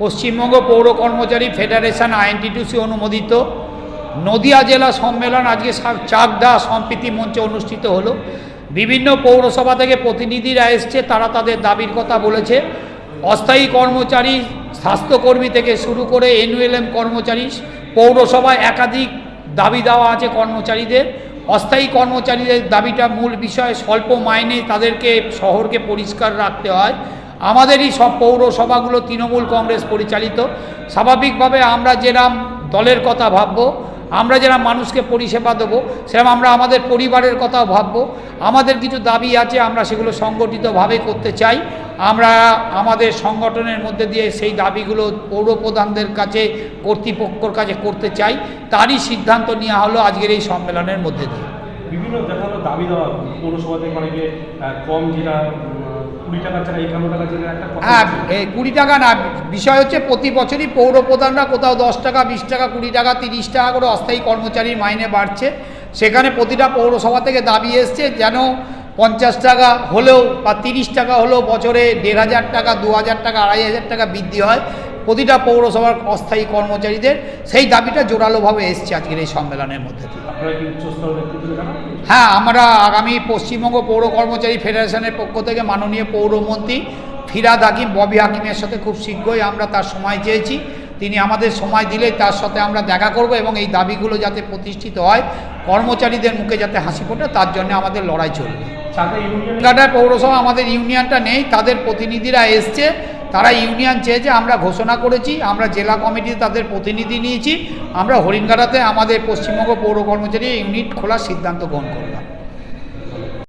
পশ্চিমবঙ্গ পৌর কর্মচারী federation INTTUC অনুমোদিত। নদিয়া জেলা সম্মেলন আজকে চাকদা সম্প্রীতি মঞ্চে অনুষ্ঠিত হলো। বিভিন্ন পৌরসভা থেকে প্রতিনিধিরা এসছে, তারা তাদের দাবির কথা বলেছে। অস্থায়ী কর্মচারী, স্বাস্থ্যকর্মী থেকে শুরু করে এনউএলএম কর্মচারী, পৌরসভায় একাধিক দাবি দেওয়া আছে কর্মচারীদের। অস্থায়ী কর্মচারীদের দাবিটা মূল বিষয়, স্বল্প মাইনে তাদেরকে শহরকে পরিষ্কার রাখতে হয়। আমাদেরই সব পৌরসভাগুলো তৃণমূল কংগ্রেস পরিচালিত। স্বাভাবিকভাবে আমরা যেরাম দলের কথা ভাববো, আমরা যারা মানুষকে পরিষেবা দেবো সেরকম আমরা আমাদের পরিবারের কথাও ভাববো। আমাদের কিছু দাবি আছে, আমরা সেগুলো সংগঠিতভাবে করতে চাই। আমরা আমাদের সংগঠনের মধ্যে দিয়ে সেই দাবিগুলো পৌর প্রধানদের কাছে, কর্তৃপক্ষর কাছে করতে চাই। তারই সিদ্ধান্ত নেওয়া হলো আজকের এই সম্মেলনের মধ্যে দিয়ে। বিভিন্ন দেখা দাবি দেওয়া পৌরসভা থেকে অনেকে কম যেটা হ্যাঁ কুড়ি টাকা না বিষয় হচ্ছে প্রতি বছরই পৌর প্রধানরা কোথাও দশ টাকা বিশ টাকা কুড়ি টাকা তিরিশ টাকা করে অস্থায়ী কর্মচারীর মাইনে বাড়ছে। সেখানে প্রতিটা পৌরসভা থেকে দাবি এসছে যেন পঞ্চাশ টাকা হলেও বা তিরিশ টাকা হলেও বছরে দেড় হাজার টাকা দু হাজার টাকা আড়াই হাজার টাকা বৃদ্ধি হয়। প্রতিটা পৌরসভার অস্থায়ী কর্মচারীদের সেই দাবিটা জোরালোভাবে এসছে আজকের এই সম্মেলনের মধ্যে হ্যাঁ আমরা আগামী পশ্চিমবঙ্গ পৌর কর্মচারী ফেডারেশনের পক্ষ থেকে মাননীয় পৌরমন্ত্রী ফিরাদ হাকিম ববি হাকিমের সাথে খুব শীঘ্রই আমরা তার সময় চেয়েছি। তিনি আমাদের সময় দিলে তার সাথে আমরা দেখা করব এবং এই দাবিগুলো যাতে প্রতিষ্ঠিত হয় কর্মচারীদের মুখে যাতে হাসি ফোটে তার জন্য আমাদের লড়াই চলবে। পৌরসভা আমাদের ইউনিয়নটা নেই তাদের প্রতিনিধিরা এসছে। তারা ইউনিয়ন চেয়েছে, আমরা ঘোষণা করেছি, আমরা জেলা কমিটি তাদের প্রতিনিধি নিয়েছি, আমরা হরিণঘাটাতে আমাদের পশ্চিমবঙ্গ পৌর কর্মচারী ইউনিট খোলার সিদ্ধান্ত গ্রহণ করলাম।